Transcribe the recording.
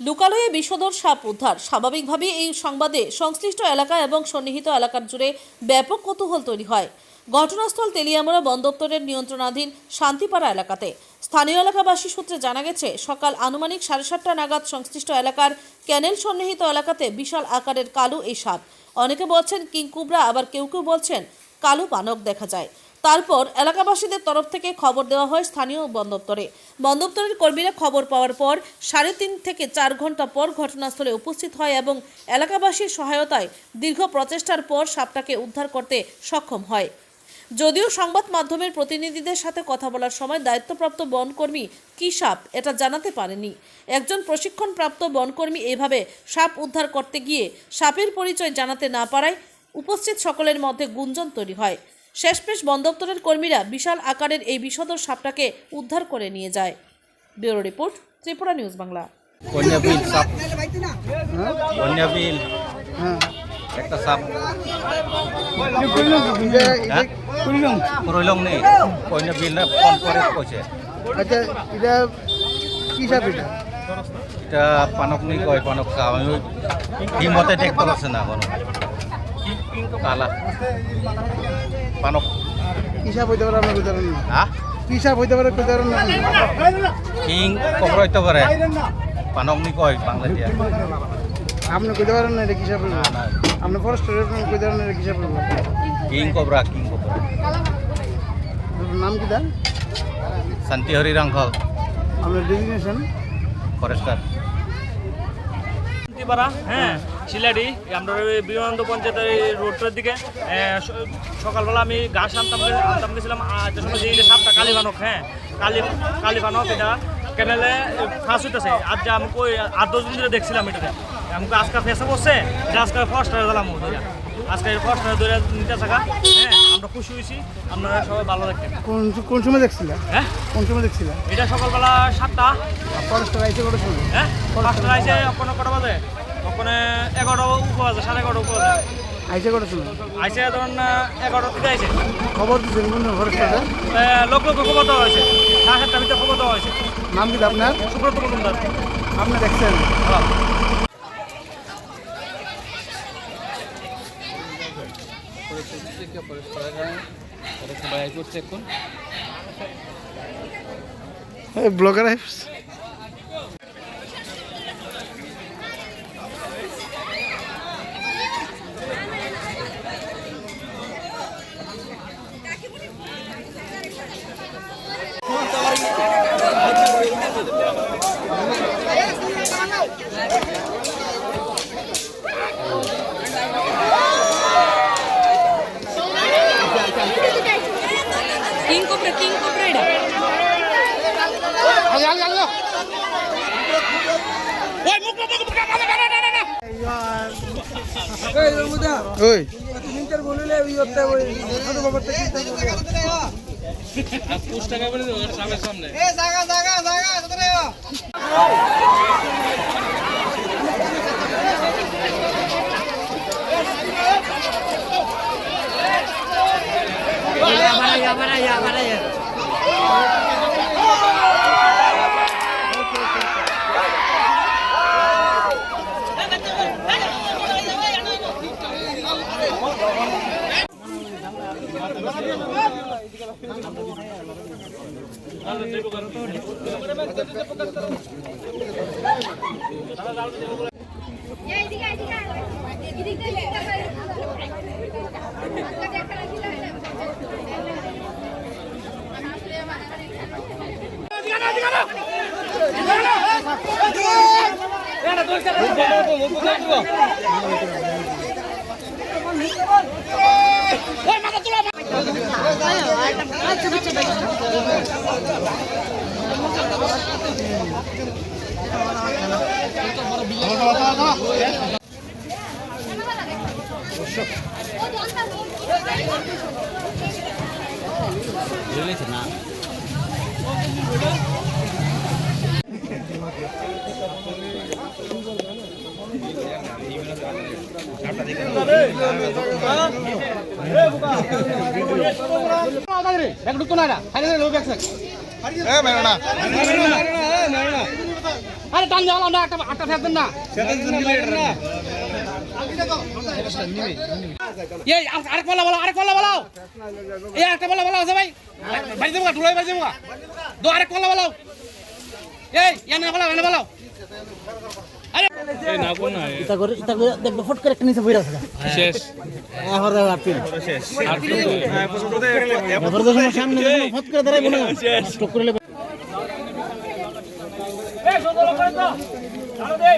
লুকালয়ে বিষধর সাপ উদ্ধার। স্বাভাবিকভাবেই এই সংবাদে সংশ্লিষ্ট এলাকা এবং সন্নিহিত এলাকার জুড়ে ব্যাপক কৌতূহল তৈরি হয়। ঘটনাস্থল তেলিয়ামুড়া বন দপ্তরের নিয়ন্ত্রণাধীন শান্তিপাড়া এলাকাতে। স্থানীয় এলাকাবাসী সূত্রে জানা গেছে, সকাল আনুমানিক সাড়ে সাতটা নাগাদ সংশ্লিষ্ট এলাকার ক্যানেল সন্নিহিত এলাকাতে বিশাল আকারের কালো এই সাপ। অনেকে বলছেন, কিংকুবরা, আবার কেউ কেউ বলছেন, কালো পানক দেখা যায়। তারপর এলাকাবাসীদের তরফ থেকে খবর দেওয়া হয় স্থানীয় বন দপ্তরে বন দপ্তরের কর্মীরা খবর পাওয়ার পর সাড়ে তিন থেকে চার ঘণ্টা পর ঘটনাস্থলে উপস্থিত হয় এবং এলাকাবাসীর সহায়তায় দীর্ঘ প্রচেষ্টার পর সাপটাকে উদ্ধার করতে সক্ষম হয়। যদিও সংবাদ মাধ্যমের প্রতিনিধিদের সাথে কথা বলার সময় দায়িত্বপ্রাপ্ত বনকর্মী কী সাপ এটা জানাতে পারেনি। একজন প্রশিক্ষণপ্রাপ্ত বনকর্মী এভাবে সাপ উদ্ধার করতে গিয়ে সাপের পরিচয় জানাতে না পারায় উপস্থিত সকলের মধ্যে গুঞ্জন তৈরি হয়। শেষমেশ বন দপ্তরের কর্মীরা বিশাল আকারের এই বিষধর সাপটাকে উদ্ধার করে নিয়ে যায়। Bureau report Tripura news Bangla. কন্যাবিল সাপ। কন্যাবিল একটা সাপ। এটা কুড়িলং রইলং নেই। কন্যাবিল না ফোন করে কইছে। আচ্ছা এটা কি সাপ এটা? এটা পানক নেই কয় পানক সাপ। আমি হিমতে দেখতে পাচ্ছি না কোনো কালা। পানক কি সাপ হইতে পারে আপনার উদাহরণ হ্যাঁ সাপ হইতে পারে উদাহরণ কিং কবর হইতে পারে। পানক নি কয় বাংলা দিয়া আপনি কইতে পারেন না এটা না আপনি ফরেস্টার কইতে পারেন এটা কি কিং কবরা কিং কবরা। নাম কি দা শান্তি হরি রাংখল আপনার ডেজিগনেশন ফরেস্টার। হ্যাঁ। শিলাডি আমরা বিমানন্দ পঞ্চায়েতের এই রোডটার দিকে সকালবেলা আমি ঘাস আনতাম আনতাম গেছিলাম আর যে সময় যে সাপটা কালী বানক হ্যাঁ কালী কালী বানক এটা কেনেলে ফাঁস হইতেছে। আজ যে আমি ওই আট দশ দিন ধরে দেখছিলাম এটাতে আমাকে আজকে ফেসে বসছে যে আজকে ফার্স্ট হয়ে গেলাম ওদের আজকে ফার্স্ট হয়ে ধরে নিতে থাকা হ্যাঁ আমরা খুশি হয়েছি আপনারা সবাই ভালো থাকবেন কোন কোন সময় দেখছিল? হ্যাঁ? কোন সময় দেখছিল? এটা সকালবেলা সাতটা। ফরেস্টার আইসে কত সময়? হ্যাঁ? পাঁচটা আইসে ওখানে কটা বাজে? ওখানে এগারোটা আছে সাড়ে এগারোটা আছে। আইসে কত সময়? আইসে ধরুন এগারোটা থেকে আইসে। খবর দিচ্ছেন কোন ফরেস্টার এ, লোক লোক খবর দেওয়া হয়েছে। সাড়ে সাতটার ভিতরে খবর দেওয়া হয়েছে। নাম কি আপনার? সুব্রত মজুমদার। আপনি দেখছেন? Blogger king cobra king cobra এটা ওই। এদিকে এদিকে এদিকে ব্যাগ ঢুকতো না টাকা বলে সামনে সামনে এ জাগা জাগা জাগা Ya, para allá, para allá. এটা হারিয়ে লোক ব্যাগ আরে টান যাওয়ালাম না একটা আটটা ফেলবেন না এই আর- আরেক বলা বলো আরেক বলা বলো এই আরেকটা বলা বলা আছে ভাই বাজি দেবো ঢুলাই বাজি দেবো দো আরেক বলা বলো এই এনে বলো এনে বলো ইতা করে ইতা করে দেখবে ফট করে একটা নিচে বইরা আছে। শেষ। এখন আর তিন। এরপরে তো সামনে ফট করে দাঁড়াইবো না। স্টক করে লেবে। এই সদল করে তো চালো দে